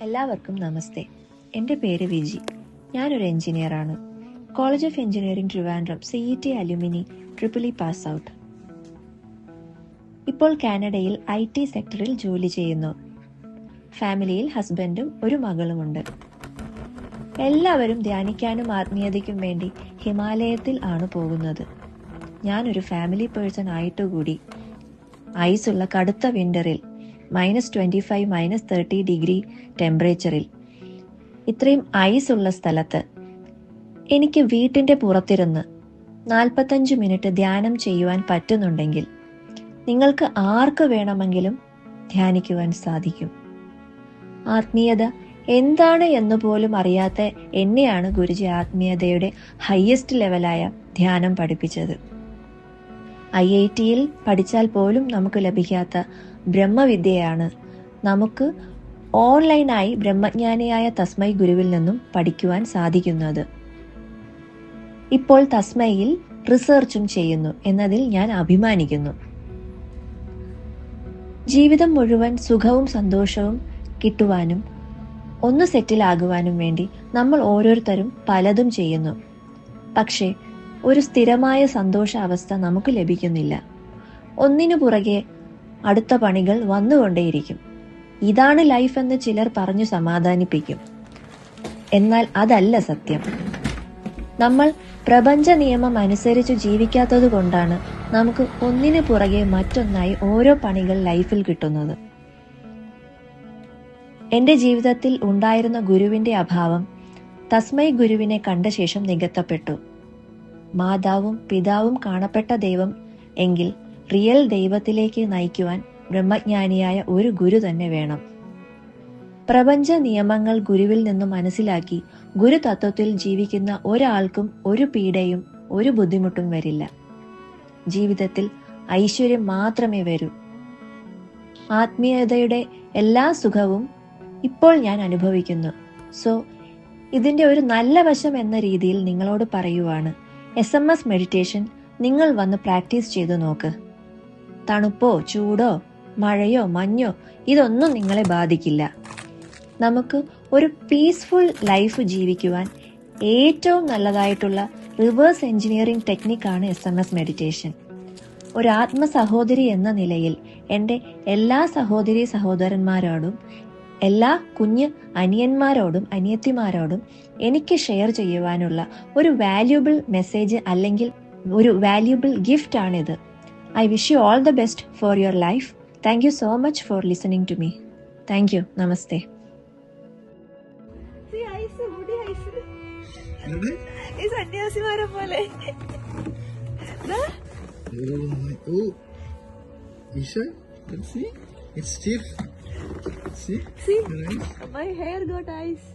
എല്ലാവർക്കും നമസ്തേ. എന്റെ പേര് വിജി. ഞാനൊരു എഞ്ചിനീയറാണ് college of engineering Trivandrum C E T alumni triple E pass out ഇപ്പോൾ കാനഡയിൽ ഐ ടി സെക്ടറിൽ ജോലി ചെയ്യുന്നു. ഫാമിലിയിൽ ഹസ്ബൻഡും ഒരു മകളുമുണ്ട്. എല്ലാവരും ധ്യാനിക്കാനും ആത്മീയതയ്ക്കും വേണ്ടി ഹിമാലയത്തിൽ ആണ് പോകുന്നത്. ഞാനൊരു ഫാമിലി പേഴ്സൺ ആയിട്ടുകൂടി. ഐസുള്ള കടുത്ത വിന്ററിൽ minus twenty five minus thirty degree ടെമ്പറേച്ചറിൽ. ഇത്രയും ഐസ് ഉള്ള സ്ഥലത്ത് എനിക്ക് വീട്ടിന്റെ പുറത്തിരുന്ന് നാൽപ്പത്തഞ്ച് മിനിറ്റ് ധ്യാനം ചെയ്യുവാൻ പറ്റുന്നുണ്ടെങ്കിൽ നിങ്ങൾക്ക് ആർക്ക് വേണമെങ്കിലും ധ്യാനിക്കുവാൻ സാധിക്കും. ആത്മീയത എന്താണ് എന്ന് പോലും അറിയാത്ത എന്നെയാണ് ഗുരുജി ആത്മീയതയുടെ ഹയസ്റ്റ് ലെവലായ ധ്യാനം പഠിപ്പിച്ചത്. ഐ ഐ ടിയിൽ പഠിച്ചാൽ പോലും നമുക്ക് ലഭിക്കാത്ത ബ്രഹ്മവിദ്യയാണ്. നമുക്ക് ഓൺലൈനായി ബ്രഹ്മജ്ഞാനിയായ തസ്മൈ ഗുരുവിൽ നിന്നും പഠിക്കുവാൻ സാധിക്കുന്നത്. ഇപ്പോൾ തസ്മയിൽ റിസർച്ചും ചെയ്യുന്നു എന്നതിൽ ഞാൻ അഭിമാനിക്കുന്നു. ജീവിതം മുഴുവൻ സുഖവും സന്തോഷവും കിട്ടുവാനും ഒന്ന് സെറ്റിലാകുവാനും വേണ്ടി നമ്മൾ ഓരോരുത്തരും പലതും ചെയ്യുന്നു. പക്ഷേ ഒരു സ്ഥിരമായ സന്തോഷാവസ്ഥ നമുക്ക് ലഭിക്കുന്നില്ല. ഒന്നിനു പുറകെ അടുത്ത പണികൾ വന്നുകൊണ്ടേയിരിക്കും. ഇതാണ് ലൈഫ് എന്ന് ചിലർ പറഞ്ഞു സമാധാനിപ്പിക്കും. എന്നാൽ അതല്ല സത്യം. നമ്മൾ പ്രപഞ്ച നിയമം അനുസരിച്ച് ജീവിക്കാത്തത് കൊണ്ടാണ് നമുക്ക് ഒന്നിനു പുറകെ മറ്റൊന്നായി ഓരോ പണികൾ ലൈഫിൽ കിട്ടുന്നത്. എന്റെ ജീവിതത്തിൽ ഉണ്ടായിരുന്ന ഗുരുവിന്റെ അഭാവം തസ്മൈ ഗുരുവിനെ കണ്ട ശേഷം നികത്തപ്പെട്ടു. മാതാവും പിതാവും കാണപ്പെട്ട ദൈവം എങ്കിൽ റിയൽ ദൈവത്തിലേക്ക് നയിക്കുവാൻ ബ്രഹ്മജ്ഞാനിയായ ഒരു ഗുരു തന്നെ വേണം. പ്രപഞ്ച നിയമങ്ങൾ ഗുരുവിൽ നിന്നും മനസ്സിലാക്കി ഗുരു തത്വത്തിൽ ജീവിക്കുന്ന ഒരാൾക്കും ഒരു പീഡയും ഒരു ബുദ്ധിമുട്ടും വരില്ല. ജീവിതത്തിൽ ഐശ്വര്യം മാത്രമേ വരൂ. ആത്മീയതയുടെ എല്ലാ സുഖവും ഇപ്പോൾ ഞാൻ അനുഭവിക്കുന്നു. സോ ഇതിന്റെ ഒരു നല്ല വശം എന്ന രീതിയിൽ നിങ്ങളോട് പറയുവാണ്. എസ് എം എസ് മെഡിറ്റേഷൻ നിങ്ങൾ വന്ന് പ്രാക്ടീസ് ചെയ്ത് നോക്ക്. തണുപ്പോ ചൂടോ മഴയോ മഞ്ഞോ ഇതൊന്നും നിങ്ങളെ ബാധിക്കില്ല. നമുക്ക് ഒരു പീസ്ഫുൾ ലൈഫ് ജീവിക്കുവാൻ ഏറ്റവും നല്ലതായിട്ടുള്ള റിവേഴ്സ് എഞ്ചിനീയറിംഗ് ടെക്നിക്കാണ് എസ് എം എസ് മെഡിറ്റേഷൻ ഒരു ആത്മ സഹോദരി എന്ന നിലയിൽ എന്റെ എല്ലാ സഹോദരി സഹോദരന്മാരോടും എല്ലാ കുഞ്ഞ് അനിയന്മാരോടും അനിയത്തിമാരോടും എനിക്ക് ഷെയർ ചെയ്യുവാനുള്ള ഒരു വാല്യൂബിൾ മെസ്സേജ് അല്ലെങ്കിൽ ഒരു വാല്യൂബിൾ ഗിഫ്റ്റ് ആണിത് I wish you all the best for your life thank you so much for listening to me thank you namaste ഈ ഐസ് മുടി ഐസ് എവിടെ? ഈ സന്യാസിമാരെ പോലെ ദാ, Oh my. You sure? See. It's stiff. See? see Nice. my hair got ice